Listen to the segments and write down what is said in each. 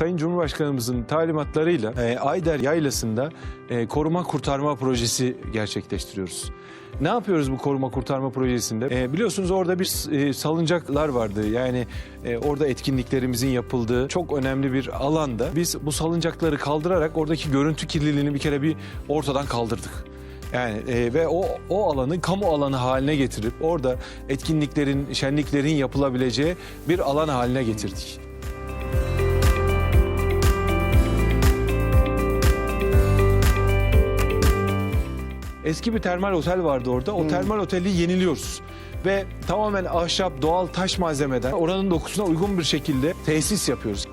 Sayın Cumhurbaşkanımızın talimatlarıyla e, Ayder Yaylası'nda e, koruma kurtarma projesi gerçekleştiriyoruz. Ne yapıyoruz bu koruma kurtarma projesinde? E, biliyorsunuz orada bir e, salıncaklar vardı. Yani e, orada etkinliklerimizin yapıldığı çok önemli bir alanda biz bu salıncakları kaldırarak oradaki görüntü kirliliğini bir kere bir ortadan kaldırdık. Yani e, ve o o alanı kamu alanı haline getirip orada etkinliklerin, şenliklerin yapılabileceği bir alan haline getirdik. Eski bir termal otel vardı orada. O termal oteli yeniliyoruz. Ve tamamen ahşap, doğal taş malzemeden oranın dokusuna uygun bir şekilde tesis yapıyoruz.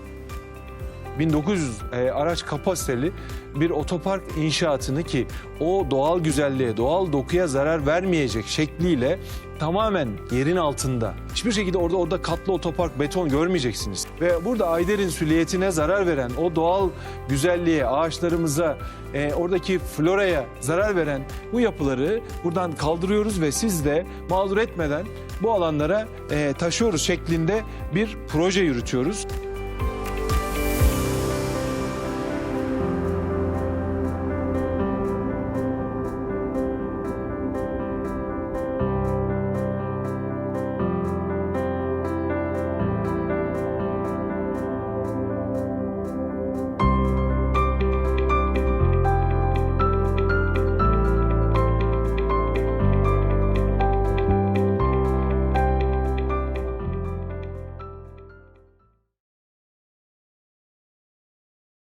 1900 e, araç kapasiteli bir otopark inşaatını ki o doğal güzelliğe, doğal dokuya zarar vermeyecek şekliyle tamamen yerin altında. Hiçbir şekilde orada orada katlı otopark beton görmeyeceksiniz. Ve burada Ayder'in süliyetine zarar veren o doğal güzelliğe, ağaçlarımıza, e, oradaki floraya zarar veren bu yapıları buradan kaldırıyoruz ve siz de mağdur etmeden bu alanlara e, taşıyoruz şeklinde bir proje yürütüyoruz.